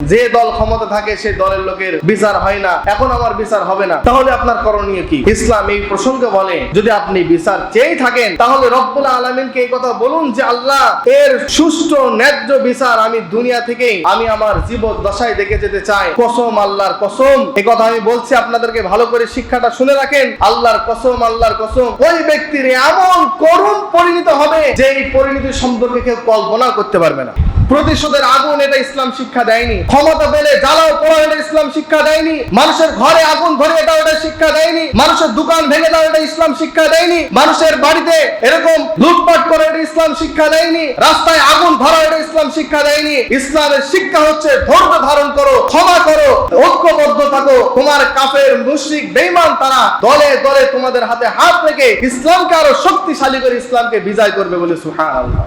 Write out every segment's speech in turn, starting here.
যে দল ক্ষমতা থাকে সেই দলের লোকের বিচার হয় না। এখন আমার বিচার হবে না। তাহলে আপনার করণীয় কি? ইসলাম এই প্রসঙ্গে বলে, যদি আপনি বিচার চেয়ে থাকেন, তাহলে রব্বুল আলমিনকে এই কথা বলুন যে আল্লাহ, এর সুষ্ঠু ন্যায্য বিচার আমি দুনিয়া থেকেই, আমি আমার জীবন দশায় দেখে যেতে চাই। কসম আল্লাহর কসম। এই কথা আমি বলছি, আপনাদেরকে ভালো করে শিক্ষাটা শুনে রাখেন। আল্লাহর কসম আল্লাহর কসম। ওই ব্যক্তির এমন করুণ পরিণত হবে যে এই পরিণতি সম্পর্কে কেউ কল্পনা করতে পারবে না। প্রতিশোধের আগুন এটা ইসলাম শিক্ষা দেয়নি। ক্ষমতা পেলে জ্বালাও পোড়া এটা ইসলাম শিক্ষা দেয়নি। মানুষের ঘরে আগুন ধরে এটা ওটা শিক্ষা দেয়নি। মানুষের দোকান ভেঙে দাও, এটা ইসলাম শিক্ষা দেয়নি। মানুষের বাড়িতে এরকম লুটপাট করে, এটা ইসলাম শিক্ষা দেয়নি। রাস্তায় আগুন ধরা এটা ইসলাম শিক্ষা দেয়নি। ইসলামের শিক্ষা হচ্ছে ধৈর্য ধারণ করো, ক্ষমা করো, ঐক্যবদ্ধ থাকো। তোমার কাফের, মুশরিক, বেঈমান, তারা দলে দলে তোমাদের হাতে হাত রেখে ইসলামকে আরও শক্তিশালী করে ইসলামকে বিজয় করবে বলে সুবহানাল্লাহ।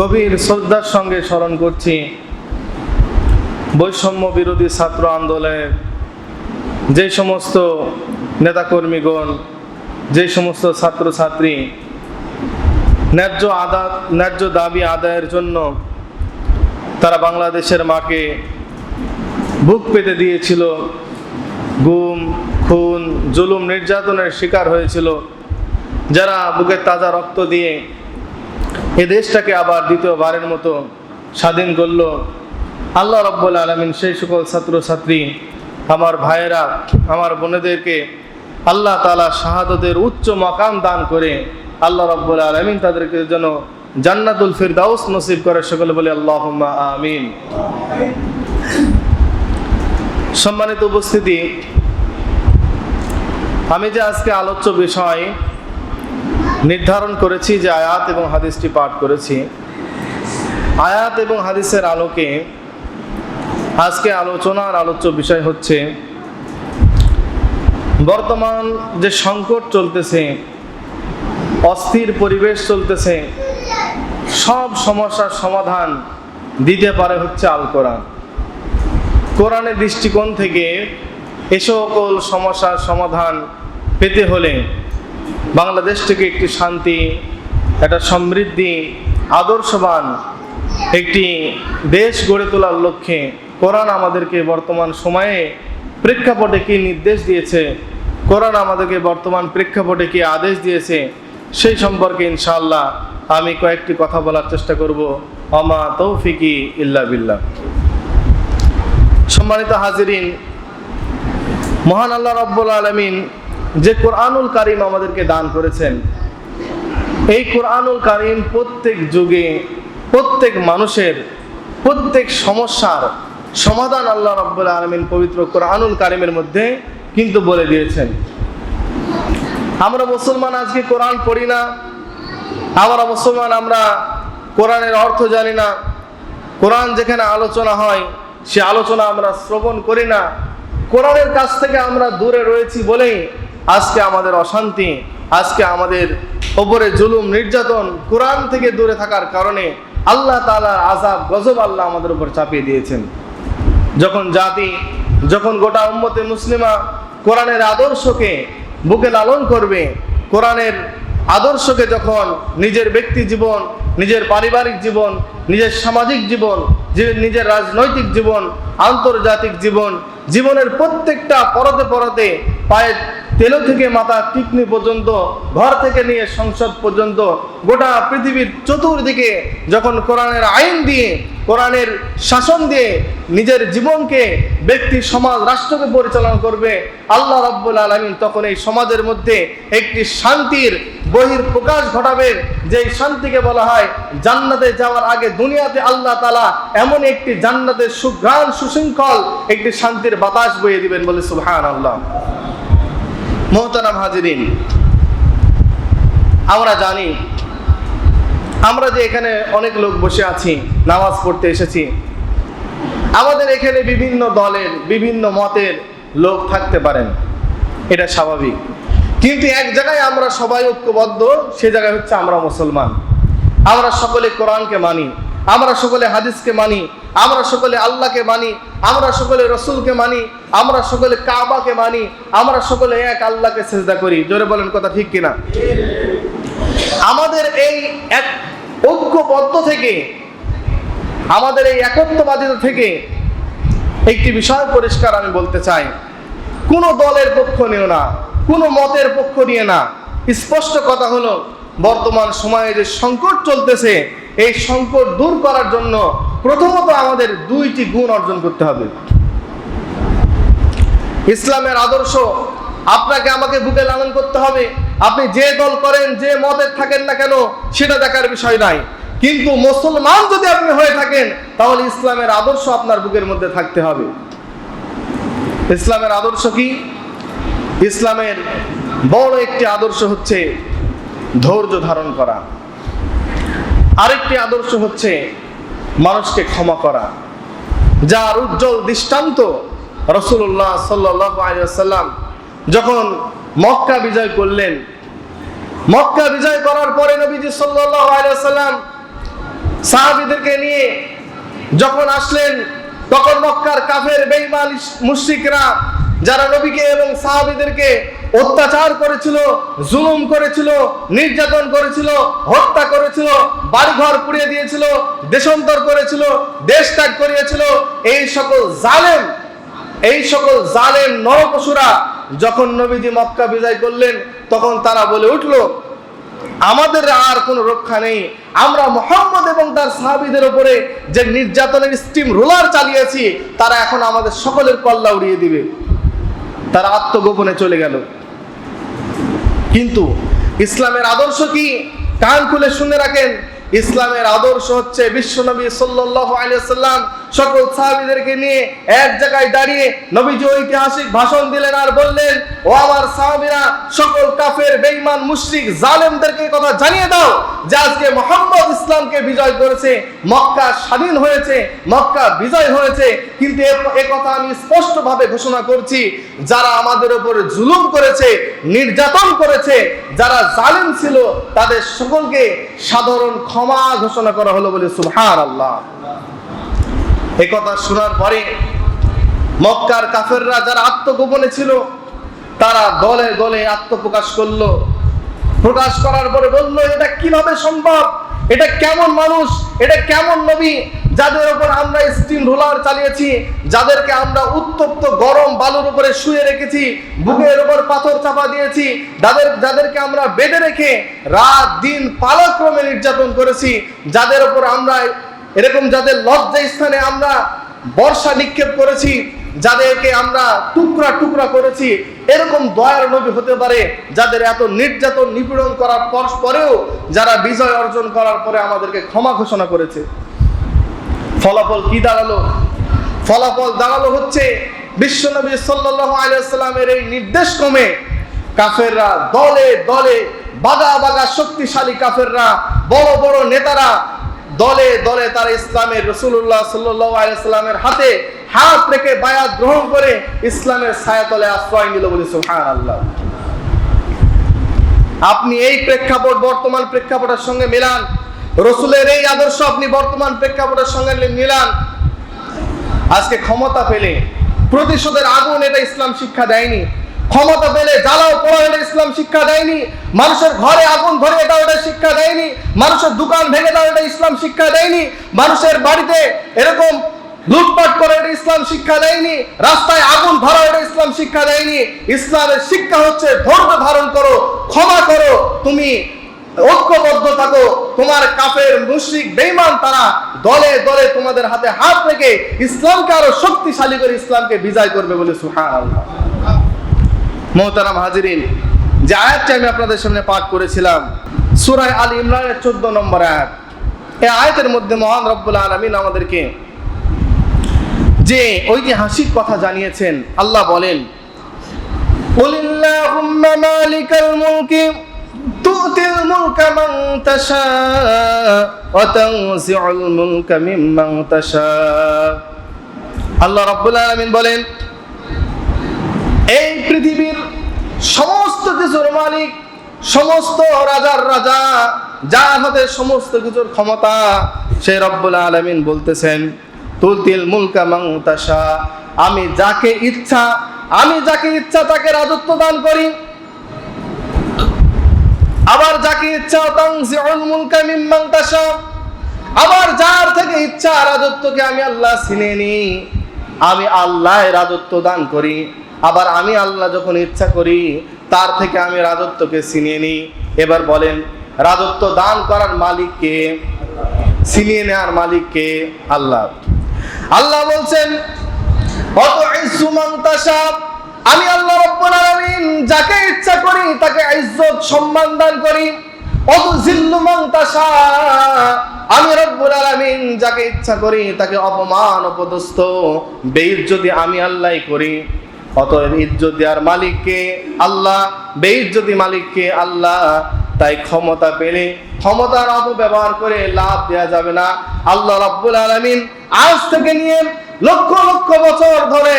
গভীর শ্রদ্ধার সঙ্গে স্মরণ করছি বৈষম্য বিরোধী ছাত্র আন্দোলনের যে সমস্ত নেতাকর্মীগণ, যে সমস্ত ছাত্রছাত্রী ন্যায্য আদা, ন্যায্য দাবি আদায়ের জন্য তারা বাংলাদেশের মাকে বুক পেতে দিয়েছিল। গুম, খুন, জুলুম নির্যাতনের শিকার হয়েছিল। যারা বুকের তাজা রক্ত দিয়ে এ দেশটাকে আবার দ্বিতীয়বারের মতো স্বাধীন করল। আল্লাহ রব্বুল আলমিন সেই সকল ছাত্রছাত্রী, আমার ভাইয়েরা, আমার বোনেদেরকে আল্লাহ তালা শাহাদতের উচ্চ মকাম দান করে আল্লাহ রব্বুল আলমিন তাদেরকে যেন জান্নাতুল ফিরদাউস নসিব করে সকলে বলে আল্লাহ আমিন। সম্মানিত উপস্থিতি, আমি যে আজকে আলোচ্য বিষয় নির্ধারণ করেছি, যে আয়াত এবং হাদিসটি পাঠ করেছি আয়াত এবং হাদিসের আলোকে আজকে আলোচনার আলোচ্য বিষয় হচ্ছে, বর্তমান যে সংকট চলতেছে, অস্থির পরিবেশ চলতেছে, সব সমস্যার সমাধান দিতে পারে হচ্ছে আল কোরআন। কোরআনের দৃষ্টিকোণ থেকে এ সকল সমস্যার সমাধান পেতে হলে বাংলাদেশ থেকে একটি শান্তি, একটা সমৃদ্ধি, আদর্শবান একটি দেশ গড়ে তোলার লক্ষ্যে কোরআন আমাদেরকে বর্তমান সময়ে প্রেক্ষাপটে কি নির্দেশ দিয়েছে? কোরআন আমাদেরকে বর্তমান প্রেক্ষাপটে কি আদেশ দিয়েছে? সেই সম্পর্কে ইনশাআল্লাহ আমি কয়েকটি কথা বলার চেষ্টা করব। অমা তৌফিকি ইল্লা বিল্লাহ। সম্মানিত হাজিরিন, মহান আল্লাহ রব্বুল আলমিন যে কোরআনুল কারিম আমাদেরকে দান করেছেন, এই কোরআনুল কারিম প্রত্যেক যুগে প্রত্যেক মানুষের প্রত্যেক সমস্যার সমাধান আল্লাহ রব্বুল আলমিন পবিত্র কোরআনুল কারিমের মধ্যে কিন্তু বলে দিয়েছেন। আমরা মুসলমান আজকে কোরআন পড়ি না, আমরা মুসলমান, আমরা কোরআনের অর্থ জানি না। কোরআন যেখানে আলোচনা হয়, সে আলোচনা আমরা শ্রবণ করি না। কোরআনের কাছ থেকে আমরা দূরে রয়েছি বলেই আজকে আমাদের অশান্তি, আজকে আমাদের ওপরে জুলুম, নির্যাতন কোরআন থেকে দূরে থাকার কারণে আল্লাহ তালার আজাব গজব আল্লাহ আমাদের উপর চাপিয়ে দিয়েছেন। যখন জাতি, যখন গোটা উম্মতে মুসলিমা কোরআনের আদর্শকে বুকে লালন করবে, কোরআনের আদর্শকে যখন নিজের ব্যক্তি জীবন, নিজের পারিবারিক জীবন, নিজের সামাজিক জীবন নিজের রাজনৈতিক জীবন, আন্তর্জাতিক জীবন জীবনের প্রত্যেকটা পরতে পরতে পায়ের তেলো থেকে মাথা টিকনি পর্যন্ত, ঘর থেকে নিয়ে সংসদ পর্যন্ত, গোটা পৃথিবীর চতুর্দিকে যখন কোরআনের আইন দিয়ে, কোরআনের শাসন দিয়ে নিজের জীবনকে ব্যক্তি, সমাজ, রাষ্ট্রকে পরিচালনা করবে, আল্লাহ রব্বুল আলমিন তখন এই সমাজের মধ্যে একটি শান্তির বহির প্রকাশ ঘটাবে, যেই শান্তিকে বলা হয় জান্নাতে যাওয়ার আগে দুনিয়াতে আল্লাহ তালা এমন একটি জান্নাতের সুঘ্রাণ সুশৃঙ্খল, একটি শান্তির বাতাস বইয়ে দিবেন বলে সুবহান আল্লাহ মোহতারাম হাজিরিন, আমরা জানি, আমরা যে এখানে অনেক লোক বসে আছি, নামাজ পড়তে এসেছি, আমাদের এখানে বিভিন্ন দলের, বিভিন্ন মতের লোক থাকতে পারেন। এটা স্বাভাবিক। কিন্তু এক জায়গায় আমরা সবাই ঐক্যবদ্ধ, সে জায়গায় হচ্ছে আমরা মুসলমান। আমরা সকলে কোরআনকে মানি, আমরা সকলে হাদিসকে মানি, আমরা সকলে আল্লাহকে মানি, আমরা সকলে রসুলকে মানি, আমরা সকলে কাবাকে মানি, আমরা সকলে এক আল্লাহকে সেজদা করি। জোরে বলেন কথা ঠিক কিনা? আমাদের এই এক ঐক্যবদ্ধ থেকে, আমাদের এই একত্ববাদিতা থেকে একটি বিষয় পরিষ্কার আমি বলতে চাই। কোনো দলের পক্ষ নিও না। কোনো মতের পক্ষ নিয়ে না। স্পষ্ট কথা হলো, বর্তমান সময়ে যে সংকট চলতেছে, এই সংকট দূর করার জন্য প্রথমত আমাদের দুইটি গুণ অর্জন করতে হবে। ইসলামের আদর্শ, আপনাকে আমাকে বুকে লালন করতে হবে। আপনি যে দল করেন, যে মতের থাকেন না কেন, সেটা দেখার বিষয় নাই। কিন্তু মুসলমান যদি আপনি হয়ে থাকেন, তাহলে ইসলামের আদর্শ আপনার বুকের মধ্যে থাকতে হবে। ইসলামের আদর্শ কি? ইসলামের বড় একটি আদর্শ হচ্ছে ধৈর্য ধারণ করা। আরেকটি আদর্শ হচ্ছে মানুষকে ক্ষমা করা। যার উজ্জ্বল দৃষ্টান্ত রসুল্লাহ সাল্লাম যখন মক্কা বিজয় করলেন, মক্কা বিজয় করার পরে নবীজি সাল্লাম সাহাবিদেরকে নিয়ে যখন আসলেন, তখন মক্কার কাফের বেইমান মুশরিকরা যারা নবীকে এবং সাহাবিদেরকে অত্যাচার করেছিল, জুলুম করেছিল, নির্যাতন করেছিল, হত্যা করেছিল, বাড়িঘর পুড়িয়ে দিয়েছিল, দেশান্তর করেছিল, দেশ ত্যাগ করিয়েছিল, এই সকল জালেম, এই সকল জালেম নরপশুরা যখন নবীজি মক্কা বিজয় করলেন, তখন তারা বলে উঠল, আমাদের আর কোনো রক্ষা নেই। আমরা মোহাম্মদ এবং তার সাহাবিদের উপরে যে নির্যাতনের স্টিম রোলার চালিয়েছি, তারা এখন আমাদের সকলের কল্লা উড়িয়ে দিবে। তারা আত্মগোপনে চলে গেল। কিন্তু ইসলামের আদর্শ কি? কান খুলে শুনে রাখেন। ইসলামের আদর্শ হচ্ছে বিশ্বনবী নবী আলাইহি সাল্লাম সকল সাহাবীদেরকে নিয়ে এক জায়গায় দাঁড়িয়ে নবীজি ঐতিহাসিক ভাষণ দিলেন আর বললেন, ও আমার সাহাবীরা, সকল কাফের, বেঈমান, মুশরিক, জালেমদেরকে কথা জানিয়ে দাও যে আজকে মোহাম্মদ ইসলামকে বিজয় করেছে, মক্কা স্বাধীন হয়েছে, মক্কা বিজয় হয়েছে। কিন্তু এ কথা আমি স্পষ্টভাবে ঘোষণা করছি, যারা আমাদের উপরে জুলুম করেছে, নির্যাতন করেছে, যারা জালেম ছিল, তাদের সকলকে সাধারণ ক্ষমা ঘোষণা করা হলো বলে সুবহান আল্লাহ একথা শোনার পরে মক্কার কাফেররা যারা আত্মগোপনে ছিল, তারা দলে দলে আত্মপ্রকাশ করল। প্রকাশ করার পরে বলল, এটা কীভাবে সম্ভব? এটা কেমন মানুষ? এটা কেমন নবী? যাদের উপর আমরা স্টিম রোলার চালিয়েছি, যাদেরকে আমরা উত্তপ্ত গরম বালুর উপরে শুয়ে রেখেছি, বুকের উপর পাথর চাপা দিয়েছি, যাদের, যাদেরকে আমরা বেঁধে রেখে রাত দিন পালাক্রমে নির্যাতন করেছি, যাদের উপর আমরা এরকম যাদের লজ্জা স্থানে আমরা বর্ষা নিক্ষেপ করেছি, যাদেরকে আমরা টুকরা টুকরা করেছি, এরকম দয়ার নবী হতে পারে যাদের এত নির্যাতন নিপীড়ন করার পর পরেও যারা বিজয় অর্জন করার পরে আমাদেরকে ক্ষমা ঘোষণা করেছে। ফলাফল কি দাঁড়াল? ফলাফল দাঁড়াল হচ্ছে বিশ্বনবী সাল্লাল্লাহু আলাইহি সাল্লামের এই নির্দেশ ক্রমে কাফেররা দলে দলে বাগা বাগা শক্তিশালী কাফেররা, বড় বড় নেতারা দলে দলে তারা ইসলামের রসুল্লাহ সাল্লামের হাতে হাত রেখে বায়াত গ্রহণ করে ইসলামের ছায়াতলে আশ্রয় নিল বলে সুহান আল্লাহ আপনি এই প্রেক্ষাপট, বর্তমান প্রেক্ষাপটের সঙ্গে মিলান। রসুলের এই আদর্শ আপনি বর্তমান প্রেক্ষাপটের সঙ্গে মিলান। আজকে ক্ষমতা পেলে, প্রতিশোধের আগুন এটা ইসলাম শিক্ষা দেয়নি। ক্ষমতা পেলে জ্বালাও পোড়া এটা ইসলাম শিক্ষা দেয়নি। মানুষের ঘরে আগুন ধরে এটা ওটা শিক্ষা দেয়নি। মানুষের দোকান ভেঙে দাও, এটা ইসলাম শিক্ষা দেয়নি। মানুষের বাড়িতে এরকম লুটপাট করে, এটা ইসলাম শিক্ষা দেয়নি। রাস্তায় আগুন ধরা এটা ইসলাম শিক্ষা দেয়নি। ইসলামের শিক্ষা হচ্ছে ধৈর্য ধারণ করো, ক্ষমা করো, তুমি ঐক্যবদ্ধ থাকো। তোমার কাফের, মুশ্রিক, বেঈমান, তারা দলে দলে তোমাদের হাতে হাত রেখে ইসলামকে আরও শক্তিশালী করে ইসলামকে বিজয় করবে বলে সুবহানাল্লাহ। মোহতারাম হাজিরিন যে আয়াতটি আমি আপনাদের সামনে পাঠ করেছিলাম সুরায় আল ইমরানের চোদ্দ নম্বর আয়াত এই আয়াতের মধ্যে মহান রব্বুল আলমিন আমাদেরকে যে ঐতিহাসিক কথা জানিয়েছেন আল্লাহ বলেন قل اللهم مالك الملك تؤتي الملك من تشاء وتنزع الملك ممن تشاء আল্লাহ রব্বুল আলামিন বলেন এই পৃথিবীর সমস্ত কিছুর মালিক, সমস্ত রাজার রাজা, যার হাতে সমস্ত কিছুর ক্ষমতা, সে রব্বুল আলমিন বলতেছেন, তুলতিল মুলকা মাংতাসা আমি যাকে ইচ্ছা, আমি যাকে ইচ্ছা তাকে রাজত্ব দান করি। আবার যাকে ইচ্ছা তাংসিউল মুলকা মিম্মান তাশা, আবার যার থেকে ইচ্ছা রাজত্বকে আমি আল্লাহ ছিনে নিই আমি আল্লাহ রাজত্ব দান করি। আবার আমি আল্লাহ যখন ইচ্ছা করি, তার থেকে আমি রাজত্বকে ছিনিয়ে নিই। এবার বলেন, রাজত্ব দান করার মালিককে ছিনিয়ে নেওয়ার মালিককে আল্লাহ। আল্লাহ বলছেন অত আমি আল্লাহ রব্বুল আলামিন যাকে ইচ্ছা করি, তাকে ইজ্জত সম্মান দান করি। অত জিল্লুমান্তাসা আমি রব্বুল আলামিন যাকে ইচ্ছা করি, তাকে অপমান, অপদস্থ বেইজ্জতি আমি আল্লাহই করি। অতএব ইজ্জত দেওয়ার মালিককে আল্লাহ, বেইজ্জতি মালিককে আল্লাহ। তাই ক্ষমতা পেলে ক্ষমতার অপব্যবহার করে লাভ দেওয়া যাবে না। আল্লাহ রাব্বুল আলামিন আজ থেকে নিয়ে লক্ষ লক্ষ বছর ধরে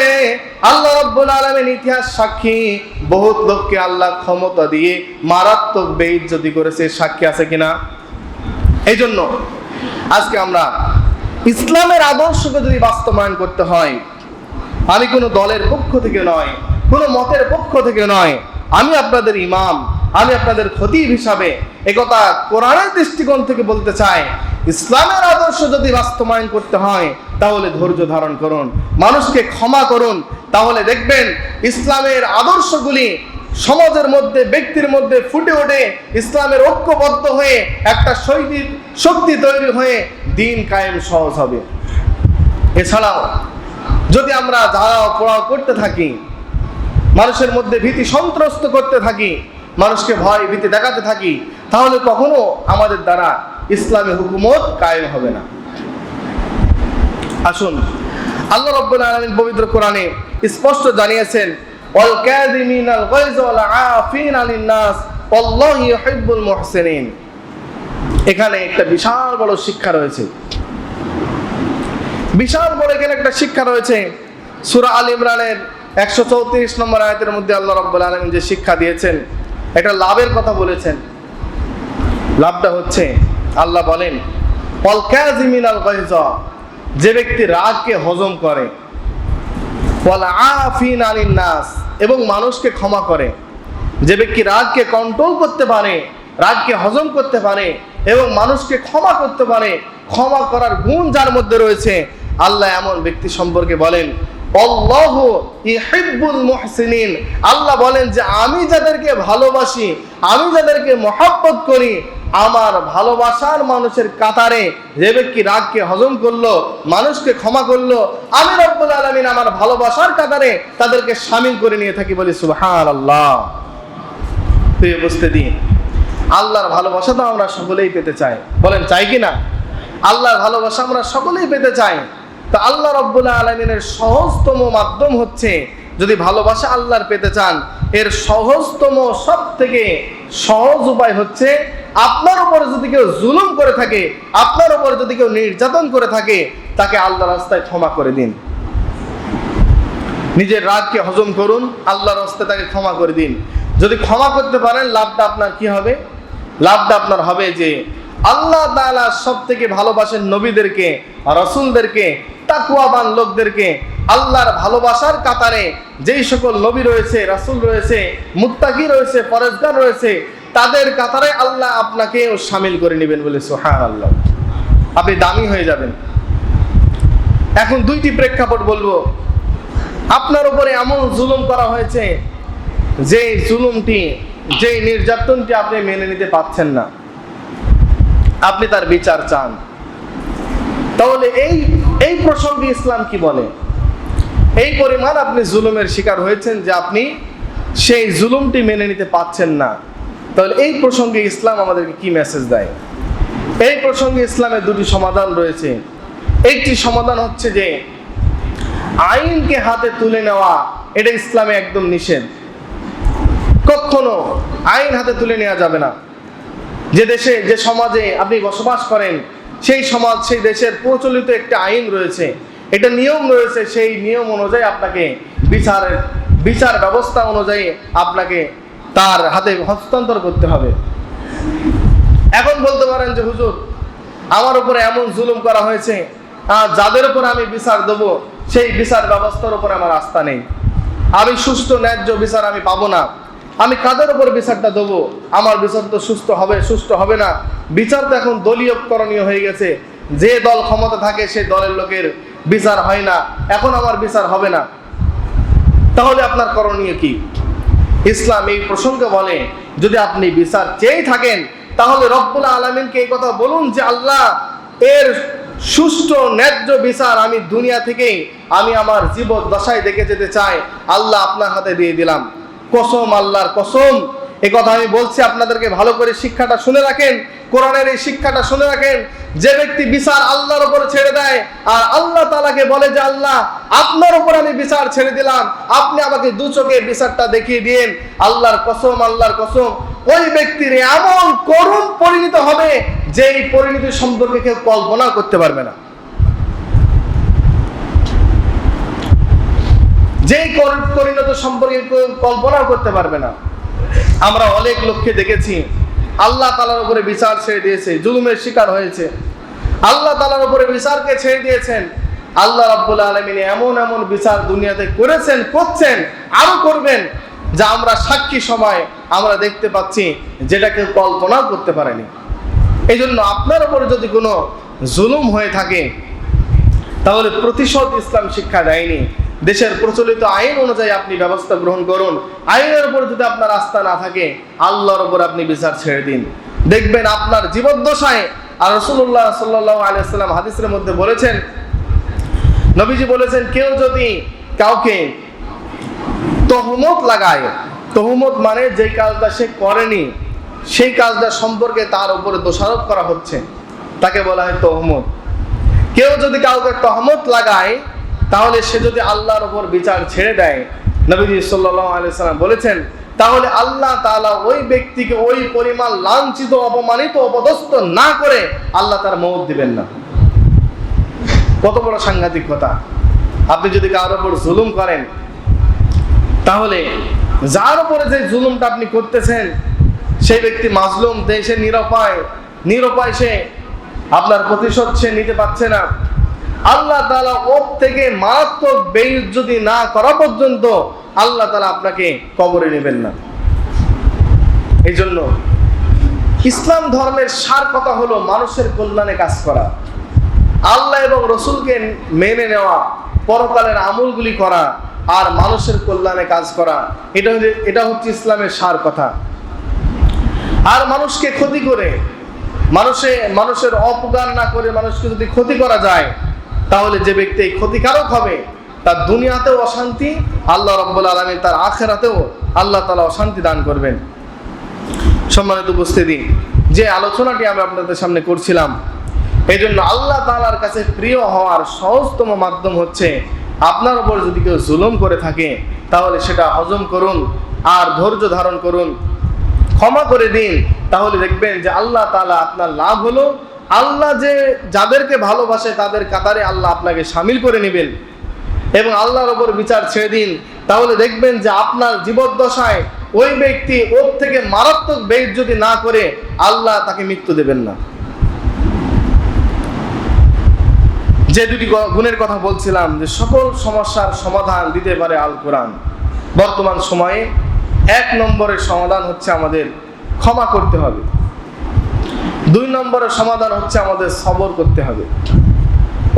আল্লাহ রাব্বুল আলামিন ইতিহাস সাক্ষী। বহুত লোককে আল্লাহ ক্ষমতা দিয়ে মারাত্মক বেইজ্জতি করেছে। সাক্ষী আছে কিনা? এই জন্য আজকে আমরা ইসলামের আদর্শকে যদি বাস্তবায়ন করতে হয় আমি কোনো দলের পক্ষ থেকে নয়, কোনো মতের পক্ষ থেকে নয়। আমি আপনাদের ইমাম, আমি আপনাদের খতিব হিসাবে একথা কোরআনের দৃষ্টিকোণ থেকে বলতে চাই। ইসলামের আদর্শ যদি বাস্তবায়ন করতে হয়, তাহলে ধৈর্য ধারণ করুন, মানুষকে ক্ষমা করুন। তাহলে দেখবেন, ইসলামের আদর্শগুলি সমাজের মধ্যে, ব্যক্তির মধ্যে ফুটে ওঠে। ইসলামের ঐক্যবদ্ধ হয়ে, একটা শৈলীর শক্তি তৈরি হয়ে দিন কায়েম সহজ হবে। এছাড়াও যদি আমরা ঝাড়াও পোড়াও করতে থাকি, মানুষের মধ্যে ভীতি সন্ত্রস্ত করতে থাকি, মানুষকে ভয়, ভীতি দেখাতে থাকি, তাহলে কখনো আমাদের দ্বারা ইসলামী হুকুমত কায়েম হবে না। আসুন, আল্লাহ রব্বুল আলামিন পবিত্র কোরআনে স্পষ্ট জানিয়েছেন, ওয়াল কাযিমিনাল গায়জ ওয়াল আফিন আনিন নাস আল্লাহু ইউহিব্বুল মুহসিনিন। এখানে একটা বিশাল বড় শিক্ষা রয়েছে। বিশাল বড় এখানে একটা শিক্ষা রয়েছে। সূরা আল ইমরানের একশো চৌত্রিশ নম্বর আয়াতের মধ্যে আল্লাহ রব্বুল আলমিন যে শিক্ষা দিয়েছেন একটা লাভের কথা বলেছেন। লাভটা হচ্ছে, আল্লাহ বলেন অল কাযিমিন আল যে ব্যক্তি রাগকে হজম করে আফিন আনিন নাস এবং মানুষকে ক্ষমা করে। যে ব্যক্তি রাগকে কন্ট্রোল করতে পারে, রাগকে হজম করতে পারে, এবং মানুষকে ক্ষমা করতে পারে, ক্ষমা করার গুণ যার মধ্যে রয়েছে আল্লাহ এমন ব্যক্তি সম্পর্কে বলেন মুহসিনিন। আল্লাহ বলেন যে, আমি যাদেরকে ভালোবাসি, আমি যাদেরকে মহাব্বত করি, আমার ভালোবাসার মানুষের কাতারে যে ব্যক্তি রাগকে হজম করল, মানুষকে ক্ষমা করল, আমি রব্বুল আলমিন আমার ভালোবাসার কাতারে তাদেরকে সামিল করে নিয়ে থাকি বলি সুবহান আল্লাহ তুই বুঝতে দিন আল্লাহর ভালোবাসা তো আমরা সকলেই পেতে চাই। বলেন, চাই কি না? আল্লাহর ভালোবাসা আমরা সকলেই পেতে চাই। তো আল্লাহ রব্বুল্লাহ আলমিনের সহজতম মাধ্যম হচ্ছে যদি ভালোবাসা আল্লাহর পেতে চান, এর সহজতম সব থেকে সহজ উপায় হচ্ছে আপনার উপরে যদি কেউ জুলুম করে থাকে, আপনার উপর যদি কেউ নির্যাতন করে থাকে, তাকে আল্লাহ রাস্তায় ক্ষমা করে দিন। নিজের রাগকে হজম করুন, আল্লাহর রাস্তায় তাকে ক্ষমা করে দিন। যদি ক্ষমা করতে পারেন, লাভটা আপনার কি হবে? লাভটা আপনার হবে যে আল্লাহ তাআলা সব থেকে ভালোবাসেন নবীদেরকে, রসুলদেরকে তাকুয়াবান লোকদেরকে। আল্লাহর ভালোবাসার কাতারে যেই সকল নবী রয়েছে, রাসূল রয়েছে, মুত্তাকি রয়েছে পরেজগার রয়েছে, তাদের কাতারে আল্লাহ আপনাকেও সামিল করে নেবেন বলে সোহান আল্লাহ আপনি দামি হয়ে যাবেন। এখন দুইটি প্রেক্ষাপট বলব। আপনার উপরে এমন জুলুম করা হয়েছে যে জুলুমটি যে নির্যাতনটি আপনি মেনে নিতে পারছেন না। আপনি তার বিচার চান। তাহলে এই এই প্রসঙ্গে ইসলাম কি বলে? এই পরিমাণ আপনি জুলুমের শিকার হয়েছেন যে আপনি সেই জুলুমটি মেনে নিতে পাচ্ছেন না। তাহলে এই প্রসঙ্গে ইসলাম আমাদেরকে কি মেসেজ দেয়? এই প্রসঙ্গে ইসলামের দুটি সমাধান রয়েছে। একটি সমাধান হচ্ছে যে আইনকে হাতে তুলে নেওয়া, এটা ইসলামে একদম নিষেধ। কখনো আইন হাতে তুলে নেওয়া যাবে না। যে দেশে, যে সমাজে আপনি বসবাস করেন, সেই সমাজ, সেই দেশের প্রচলিত একটা আইন রয়েছে। এটা নিয়ম রয়েছে, সেই নিয়ম অনুযায়ী আপনাকে বিচারের, বিচার ব্যবস্থা অনুযায়ী আপনাকে তার হাতে হস্তান্তর করতে হবে। এখন বলতে পারেন যে, হুজুর, আমার উপরে এমন জুলুম করা হয়েছে যাদের উপর আমি বিচার দেবো, সেই বিচার ব্যবস্থার উপর আমার আস্থা নেই। আমি সুস্থ ন্যায্য বিচার আমি পাবো না। আমি কাদের উপর বিচারটা দেবো? আমার বিচার তো সুস্থ হবে সুস্থ হবে না। বিচার তো এখন দলীয় করণীয় হয়ে গেছে। যে দল ক্ষমতা থাকে সে দলের লোকের বিচার হয় না। এখন আমার বিচার হবে না। তাহলে আপনার করণীয় কি? ইসলাম এই প্রসঙ্গে বলে, যদি আপনি বিচার চেয়েই থাকেন, তাহলে রব্বুল আলমিনকে এই কথা বলুন যে, আল্লাহ, এর সুষ্ঠু ন্যায্য বিচার আমি দুনিয়া থেকেই আমি আমার জীবন দশায় দেখে যেতে চাই। আল্লাহ আপনার হাতে দিয়ে দিলাম। কসম, আল্লাহর কসম। এ কথা আমি বলছি, আপনাদেরকে ভালো করে শিক্ষাটা শুনে রাখেন, কোরআনের এই শিক্ষাটা শুনে রাখেন। যে ব্যক্তি বিচার আল্লাহর উপরে ছেড়ে দেয়, আর আল্লাহ তালাকে বলে যে, আল্লাহ, আপনার উপর আমি বিচার ছেড়ে দিলাম, আপনি আমাকে দু চোখে বিচারটা দেখিয়ে দিন আল্লাহর কসম আল্লাহর কসম। ওই ব্যক্তির এমন করুণ পরিণত হবে যে এই পরিণতি সম্পর্কে কেউ কল্পনা করতে পারবে না। যেই পরিণত সম্পর্কে কেউ কল্পনা করতে পারবে না। আমরা অনেক লোককে দেখেছি, আল্লাহ তালার উপরে বিচার ছেড়ে দিয়েছে, জুলুমের শিকার হয়েছে। আল্লাহ তালার উপরে বিচারকে ছেড়ে দিয়েছেন। আল্লাহ রাব্বুল আলমিন এমন এমন বিচার দুনিয়াতে করেছেন, করছেন, আরও করবেন, যা আমরা সাক্ষী সময় আমরা দেখতে পাচ্ছি, যেটা কেউ কল্পনাও করতে পারেনি। এই জন্য আপনার উপরে যদি কোনো জুলুম হয়ে থাকে, তাহলে প্রতিশোধ ইসলাম শিক্ষা দেয়নি। দেশের প্রচলিত আইন অনুযায়ী আপনি ব্যবস্থা গ্রহণ করুন। আইনের উপর যদি আপনার আস্থা না থাকে, আল্লাহর উপর আপনি বিচার ছেড়ে দিন। দেখবেন আপনার জীবদ্দশায়, আর রসুল্লাহ সাল্লাহ আলিয়াল্লাম হাদিসের মধ্যে বলেছেন, নবীজি বলেছেন, কেউ যদি কাউকে তহমত লাগায়, তহমত মানে যে কাজটা সে করেনি, সেই কাজটা সম্পর্কে তার উপরে দোষারোপ করা হচ্ছে। তাকে বলা হয় তহমত। কেউ যদি কাউকে তহমত লাগায় তাহলে সে যদি আল্লাহর উপর বিচার ছেড়ে দেয়, নবীজি সাল্লাহ আলিয়াল্লাম বলেছেন, তাহলে আল্লাহ তাআলা ওই ব্যক্তিকে ওই পরিমাণ লাঞ্ছিত, অপমানিত, অপদস্থ না করে আল্লাহ তার মৌত দিবেন না। কত বড় সাংঘাতিক কথা। আপনি যদি কারোর উপর জুলুম করেন, তাহলে যার উপরে যে জুলুমটা আপনি করতেছেন, সেই ব্যক্তি মাজলুম, দেশে নিরপায় নিরপায় সে, আপনার প্রতিশোধ সে নিতে পারছে না। আল্লাহ তালা ওর থেকে মারাত্মক বেইজ্জতি না করা পর্যন্ত আল্লাহ তালা আপনাকে কবরে নেবেন না। এই জন্য ইসলাম ধর্মের সার কথা হলো মানুষের কল্যাণে কাজ করা। আল্লাহ এবং রসুলকে মেনে নেওয়া, পরকালের আমলগুলি করা আর মানুষের কল্যাণে কাজ করা, এটা হচ্ছে এটা হচ্ছে ইসলামের সার কথা। আর মানুষকে ক্ষতি করে, মানুষে, মানুষের অপকার না করে মানুষকে যদি ক্ষতি করা যায় তাহলে যে ব্যক্তি এই ক্ষতিকারক হবে, তার দুনিয়াতেও অশান্তি, আল্লাহ রব্বুল আলমী তার আখেরাতেও আল্লাহ তালা অশান্তি দান করবেন। সম্মানিত উপস্থিতি, যে আলোচনাটি আমি আপনাদের সামনে করছিলাম এই জন্য আল্লাহ তালার কাছে প্রিয় হওয়ার সহজতম মাধ্যম হচ্ছে, আপনার উপর যদি কেউ জুলুম করে থাকে, তাহলে সেটা হজম করুন আর ধৈর্য ধারণ করুন। ক্ষমা করে দিন, তাহলে দেখবেন যে আল্লাহ তালা আপনার লাভ হলো আল্লাহ যে যাদেরকে ভালোবাসে তাদের কাতারে আল্লাহ আপনাকে সামিল করে নেবেন এবং আল্লাহর ওপর বিচার ছেড়ে দিন। তাহলে দেখবেন যে আপনার জীবদ্দশায় ওই ব্যক্তি ওর থেকে মারাত্মক বেগ যদি না করে আল্লাহ তাকে মৃত্যু দেবেন না। যে দুটি গুণের কথা বলছিলাম যে সকল সমস্যার সমাধান দিতে পারে আল কোরআন। বর্তমান সময়ে এক নম্বরের সমাধান হচ্ছে আমাদের ক্ষমা করতে হবে। দুই নম্বরের সমাধান হচ্ছে আমাদের সবর করতে হবে।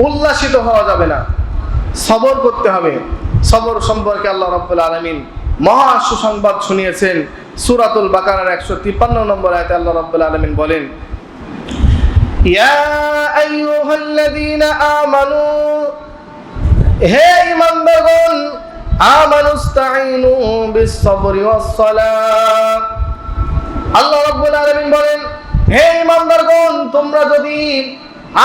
উল্লাসিত হওয়া যাবে না। সবর করতে হবে। সবর সম্পর্কে আল্লাহ রাব্বুল আলামিন মহা সুসংবাদ শুনিয়েছেন। সুরাতুল বাকারার একশো তিপ্পান্ন নম্বর আয়াতে আল্লাহ রাব্বুল আলামিন বলেন হে ঈমানদারগণ আমানুস্তাঈনু বিস-সাবরি ওয়াস-সালাহ আল্লাহ রাব্বুল আলামিন বলেন হে ইমানদারগণ তোমরা যদি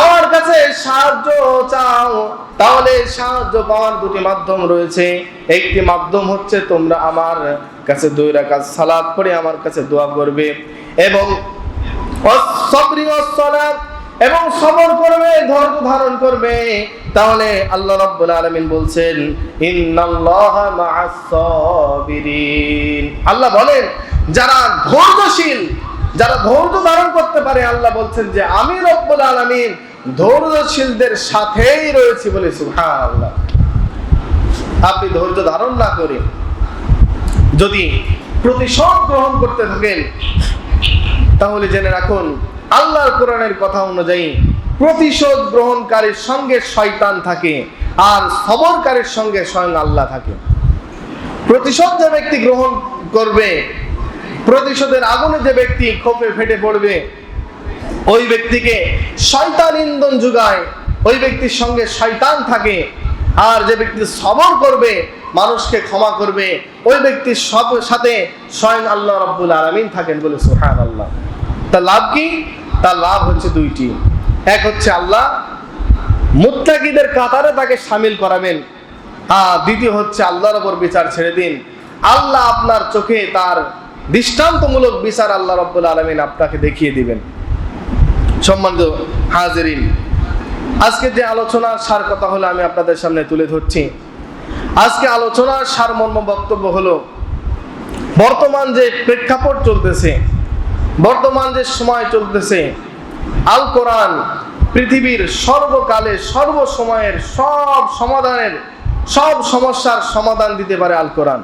আমার কাছে সাহায্য চাও, তাহলে সাহায্য পাওয়ার দুটি মাধ্যম রয়েছে। একটি মাধ্যম হচ্ছে তোমরা আমার কাছে দুই রাকাত সালাত পড়ে আমার কাছে দোয়া করবে এবং এবং সবর করবে, ধৈর্য ধারণ করবে। তাহলে আল্লাহ রাব্বুল আলামিন বলছেন, ইন্নাল্লাহা মাআস সাবিরিন আল্লাহ বলেন, যারা ধৈর্যশীল যারা ধৈর্য ধারণ করতে পারে, আল্লাহ বলছেন যে, আমি রব্বুল আলামিন ধৈর্যশীলদের সাথেই রয়েছি বলে সুবহানাল্লাহ। আপনি ধৈর্য ধারণ না করে যদি প্রতিশোধ গ্রহণ করতে থাকেন, তাহলে জেনে রাখুন, আল্লাহর কোরআনের কথা অনুযায়ী প্রতিশোধ গ্রহণকারীর সঙ্গে শয়তান থাকে আর সবরকারীর সঙ্গে স্বয়ং আল্লাহ থাকে। প্রতিশোধ যে ব্যক্তি গ্রহণ করবে প্রতিশোধের আগুনে যে ব্যক্তি ক্ষোভে ফেটে পড়বে, ওই ব্যক্তিকে শয়তান ইন্ধন যোগায়, ওই ব্যক্তির সঙ্গে শয়তান থাকে। আর যে ব্যক্তি সবর করবে, মানুষকে ক্ষমা করবে, ওই ব্যক্তির সব সাথে স্বয়ং আল্লাহ রব্বুল আলমিন থাকেন বলে সুহান আল্লাহ তার লাভ কি? তার লাভ হচ্ছে দুইটি। এক হচ্ছে আল্লাহ মুত্তাকিদের কাতারে তাকে সামিল করাবেন। আর দ্বিতীয় হচ্ছে আল্লাহর ওপর বিচার ছেড়ে দিন। আল্লাহ আপনার চোখে তার দৃষ্টান্তমূলক বিচার আল্লাহ রব্বুল আলমিন আপনাকে দেখিয়ে দিবেন। সম্মানিত হাজিরিন, আজকে যে আলোচনার সার কথা হলো আমি আপনাদের সামনে তুলে ধরছি। আজকে আলোচনার সারমর্ম বক্তব্য হলো, বর্তমান যে প্রেক্ষাপট চলতেছে, বর্তমান যে সময় চলতেছে, আল কোরআন পৃথিবীর সর্বকালে সর্বসময়ের সব সমাধানের, সব সমস্যার সমাধান দিতে পারে আল কোরআন।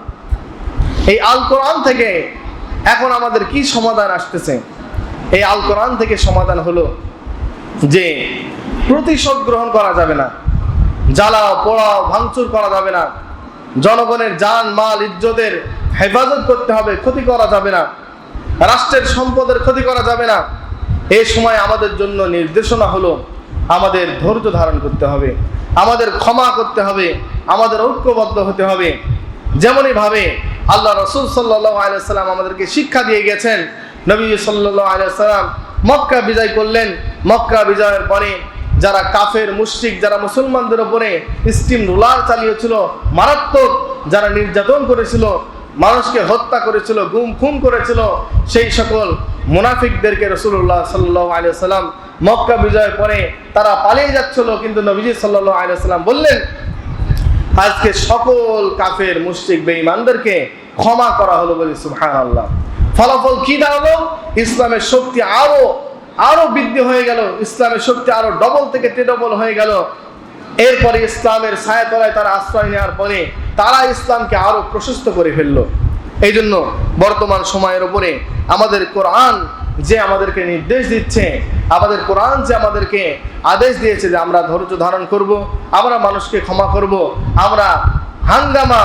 এই আল কোরআন থেকে এখন আমাদের কি সমাধান আসতেছে? এই আল কোরআন থেকে সমাধান হলো যে প্রতিশোধ গ্রহণ করা যাবে না, জ্বালাও, পোড়াও, ভাঙচুর করা যাবে না, জনগণের যান, মাল, ইজ্জতের হেফাজত করতে হবে, ক্ষতি করা যাবে না, রাষ্ট্রের সম্পদের ক্ষতি করা যাবে না। এই সময় আমাদের জন্য নির্দেশনা হলো আমাদের ধৈর্য ধারণ করতে হবে, আমাদের ক্ষমা করতে হবে, আমাদের ঐক্যবদ্ধ হতে হবে। যেমনই ভাবে আল্লাহ রসুল সাল্লাহ আলাইসাল্লাম আমাদেরকে শিক্ষা দিয়ে গেছেন। নবী সাল্লাহ আলাইসাল্লাম মক্কা বিজয় করলেন। মক্কা বিজয়ের পরে যারা কাফের, মুশরিক, যারা মুসলমানদের ওপরে স্টিম রোলার চালিয়েছিল, মারাত্মক যারা নির্যাতন করেছিল, মানুষকে হত্যা করেছিল, গুম খুন করেছিল, সেই সকল মুনাফিকদেরকে রসুল্লাহ সাল্লাহ আলিয়াল্লাম মক্কা বিজয়ের পরে তারা পালিয়ে যাচ্ছিল। কিন্তু নবীজি সাল্লাহ আলিয়াল্লাম বললেন আজকে সকল কাফের, মুশরিক, বেঈমানদেরকে ক্ষমা করা হলো বলে সুবহান আল্লাহ ফলাফল কি দাঁড়াল? ইসলামের শক্তি আরও আরও বৃদ্ধি হয়ে গেল। ইসলামের শক্তি আরও ডবল থেকে ডবল হয়ে গেল। এরপরে ইসলামের ছায়াতলায় তারা আশ্রয় নেওয়ার পরে তারা ইসলামকে আরও প্রশস্ত করে ফেলল। এই জন্য বর্তমান সময়ের উপরে আমাদের কোরআন যে আমাদেরকে নির্দেশ দিচ্ছে, আমাদের কোরআন যে আমাদেরকে আদেশ দিয়েছে যে আমরা ধৈর্য ধারণ করব, আমরা মানুষকে ক্ষমা করব, আমরা হাঙ্গামা,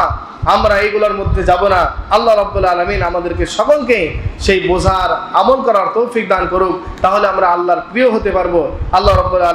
আমরা এইগুলোর মধ্যে যাব না। আল্লাহ রব্বুল আলমিন আমাদেরকে সকলকে সেই বোঝার আমল করার তৌফিক দান করুক, তাহলে আমরা আল্লাহর প্রিয় হতে পারব। আল্লাহ রব্বুল